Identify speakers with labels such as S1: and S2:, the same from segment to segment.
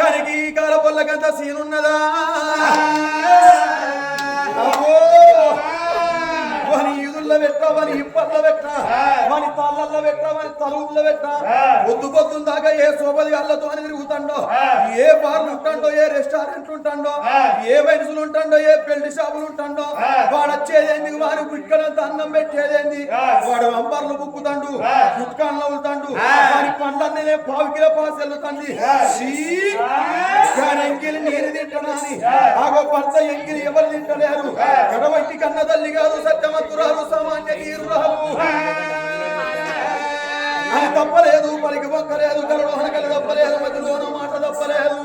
S1: కనికి కాల పొల్లకంత సీనున్నదా? పెట్ట వాని ఇప్పట్ల పెట్ట. వాని తాళ్ళల్ల పెట్ట వాని తలువుల్ల పెట్ట. పొద్దు పొద్దున్న దాకా ఏ సోపది అల్లతో అని తిరుగుతాడో? ఏ బార్లు ఉంటాడో ఏ రెస్టారెంట్ ఉంటాడో? ఏ వయసులు ఉంటాడో ఏ పెళ్ళి షాపులు ఉంటాడో? వాడు వచ్చేదేంది? వారు గుట్కలంత అన్నం పెట్టేదేంది? వాడు అంబర్లు బుక్కుతాడు గుట్కాన్లు అవుతాడు వాని పండ్లన్నీ పావు కిలో పాస్ వెళ్తుంది ఎంగిలి నేను తింటానా అని? ఆగో భర్త ఎంగిలి ఎవరు తింటలేరు? కడవట్టి కన్న తల్లి కాదు సత్యమంతురాలు అని తప్పలేదు పలికి బొక్కలేదు కలడు హనకలు తప్పలేదు మధ్యలోన మాట తప్పలేదు.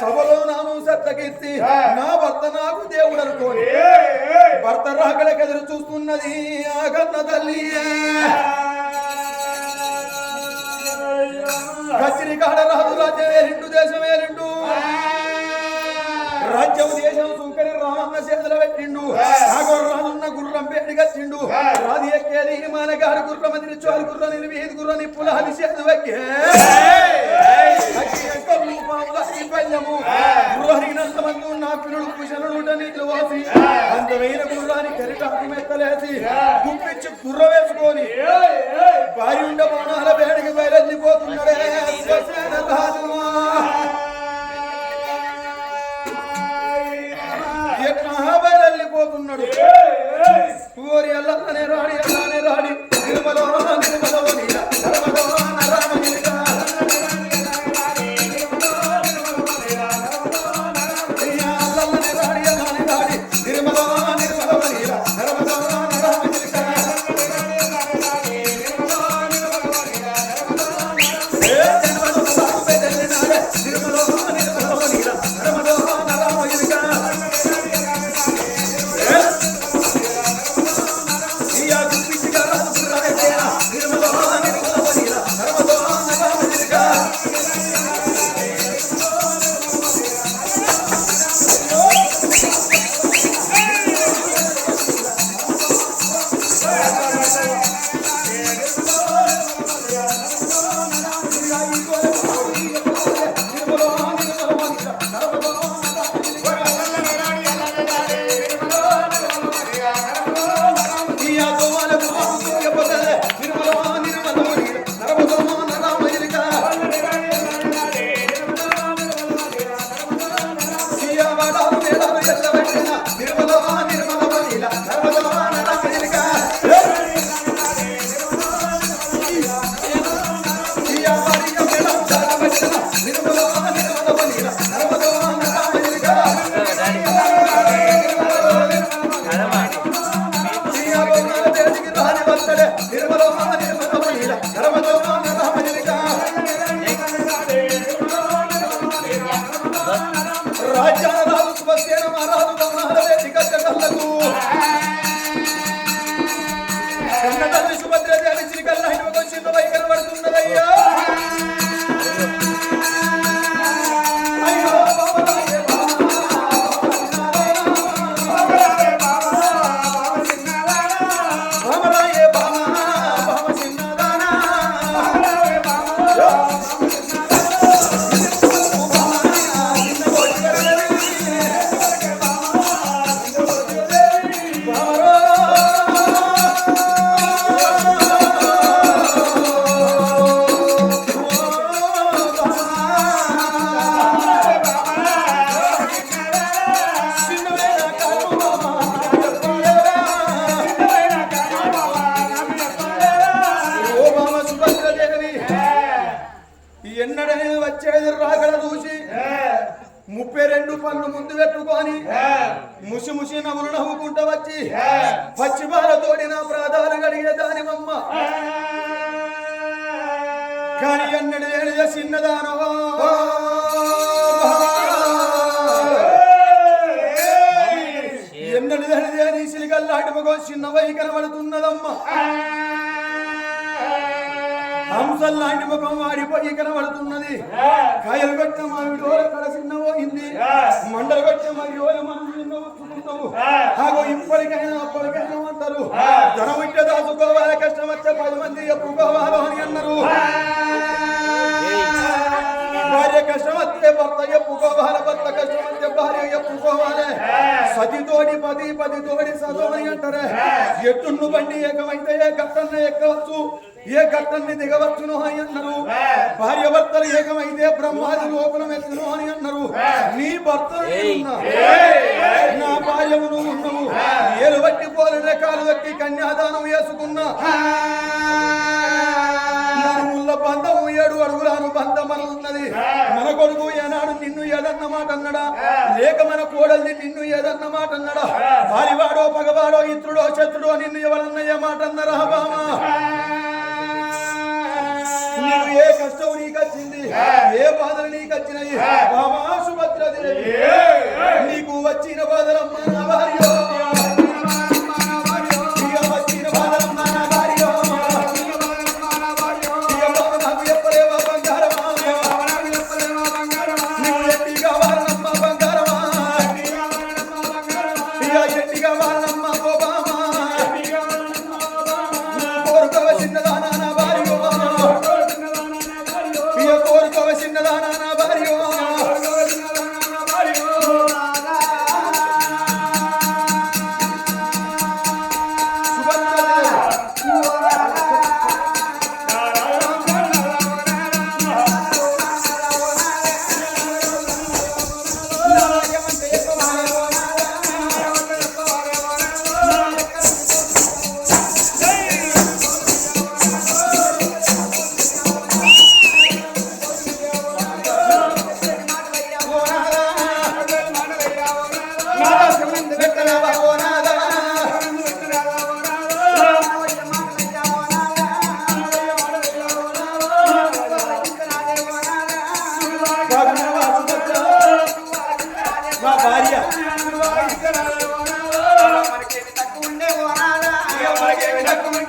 S1: సభలో నామం సత్తకెత్తి నా భర్త నాకు దేవుడు అనుకోని. భర్త రాకడకి ఎదురు చూస్తున్నది ఆ కన్న తల్లి కచ్చిరి కాడ రాదు రాజ్యమే రెండు దేశమే రెండు. రాజ్యం దేశం సుంకరి రామన్న చేతులు పెట్టిండు. నాగో రాజున్న గుర్రం పేడి కచ్చిండు రాది ఎక్కేది మానగాడు గుర్రం అది చోలు గుర్రం నిలివి ఇది గుర్రం ఈ పల్లెము గుర్రహినంత మంది ఉన్న పిల్లలు కుశనుడు నీళ్ళు వాసి అందమైన గుర్రాన్ని కరిటాకు మెత్తలేసి గుప్పించి గుర్ర వేసుకొని ముప్పై రెండు పనులు ముందు పెట్టుకొని ముసి ముసి నవ్వులు నవ్వుకుంటూ వచ్చి పచ్చి బాలతోడి నా ప్రాధాలు గడిగే దానివమ్మ. కానీ ఎన్నడు లేనిదే చిన్నదానో ఎన్నడు లేనిదే నీ సిలికల్లాటిమగో చిన్న వై కనబడుతున్నదమ్మ. హంసల్లాంటి ముఖం వాడిపోయి కనబడుతున్నది కాయలు కొట్టిన మామిడి ఓల కడ చిన్న పోయింది. మండలు మనం నిన్న ఒప్పుకున్నావు ఆగో ఇప్పటికైనా అప్పటికైనా అంటారు. ధనం ఇట్టే దాచుకోవాలి కష్టం వచ్చే పది మంది చెప్పుకోవాలి అని అన్నారు. భార్య కష్టం వస్తే భర్త
S2: ಭಾರ ಬಂದ ಕಷ್ಟವಂತೆ ಭಾರಿ ಎಪ್ಪುಕೋವಾಲೆ ಸತಿ ತೋಡಿ ಪದಿ ಪದಿ ತೋಡಿ సదోని అంటారే ఎట్టును బండి ఏకమైతే ఏ గట్టన్న ఎక్కవచ్చు ఏ గట్టన్ని దిగవచ్చును అని అన్నారు భార్య భర్తలు ఏకమైతే బ్రహ్మాది లోపలం ఎత్తును అని అన్నారు నీ భర్త నా భార్యము నువ్వు ఉన్నావు ఏలు బట్టి పోలిన కాలు బట్టి కన్యాదానం వేసుకున్నా బంధం ఏడు అడుగులాను బంధం అని ఉన్నది మన కొడుకు ఏనాడు నిన్ను ఏదన్న మాట అన్నడా లేక మన కోడల్ని నిన్ను ఏదన్న మాట అన్నడా వారివాడో పగవాడో ఇత్రుడో శత్రుడో నిన్ను ఎవరన్న ఏ మాట అన్నరా బామా నీకు ఏ కష్టం నీకు వచ్చింది ఏ బాధలు నీకు వచ్చినాయి బామా సుభద్రదేవి నీకు వచ్చిన బాధలమ్మ భార్య Come on.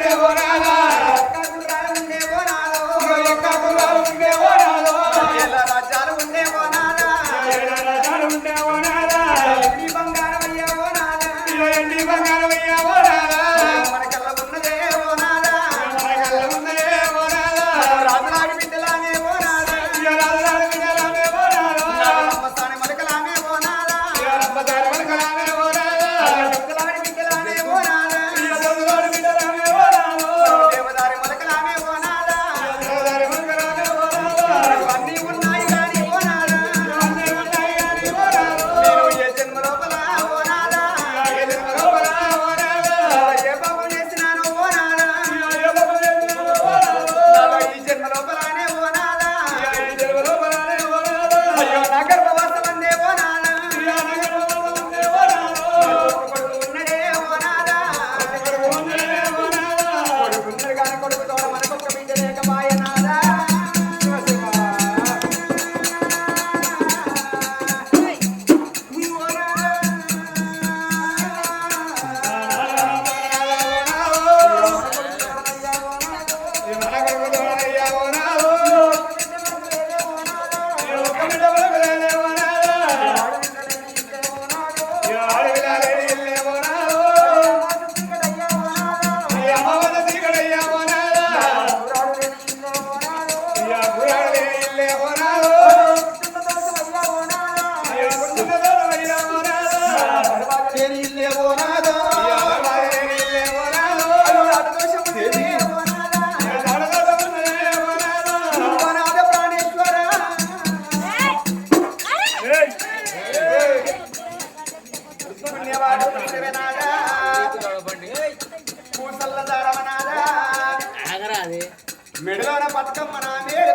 S1: మెడలోన బతుకమ్మ నా మేడు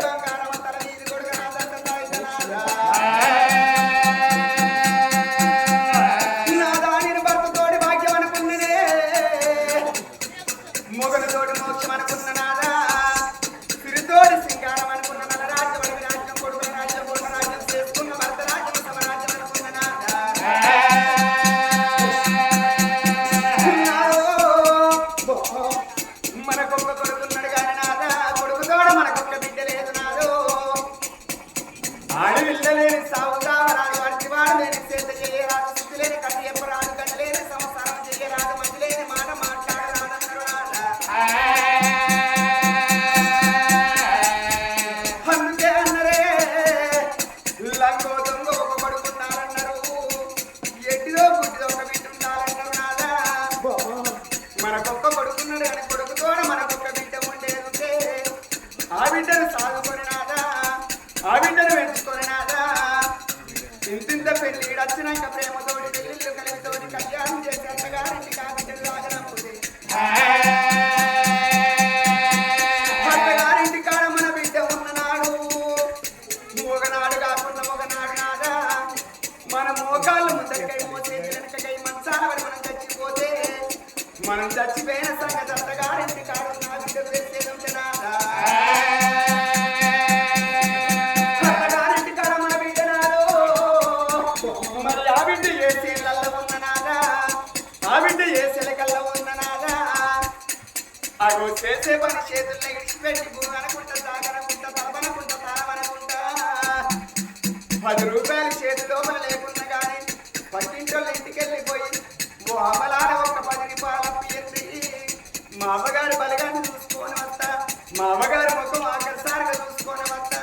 S3: ఆ రోజు చేసే పని చేతులు ఎగిడిచి పెట్టి భూమి అనుకుంటా తాగనుకుంటా తలపనుకుంటా తానమనుకుంటా పది రూపాయలు చేతి లోపల లేకుండా కానీ పక్కింటి ఇంటికెళ్ళి పోయి ఓ అమ్మలాడ ఒక పది రూపాయలు అప్పియండి మా అమ్మగారు బలగాన్ని చూసుకొని వస్తా మా అమ్మగారు ముఖం ఆఖరిసారిగా చూసుకొని వస్తా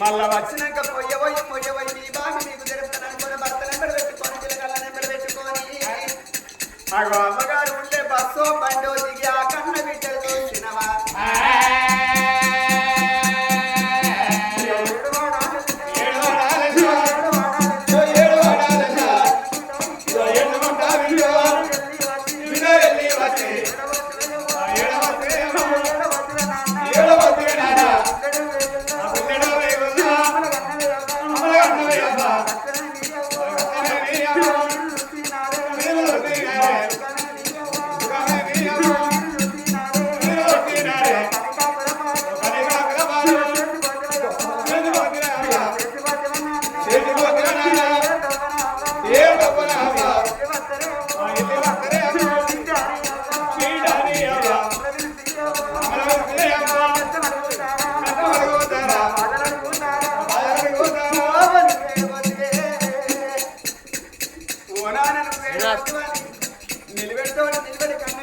S3: మళ్ళా వచ్చినాక పొయ్యబోయి పొయ్యబోయి మీ బాగా మీకు తెలుస్తాను అనుకుని భర్త నెంబర్ పెట్టుకొని పిల్లగాళ్ళ నెంబర్ పెట్టుకొని. అమ్మగారు ఉంటే ಬಸ್ಸೋ
S2: ಬಂಡೋಜಿಗೆ ಆ ಕಣ್ಣ ಬಿಟ್ಟದು
S3: నిలబెడతాడు
S2: నిలబెడక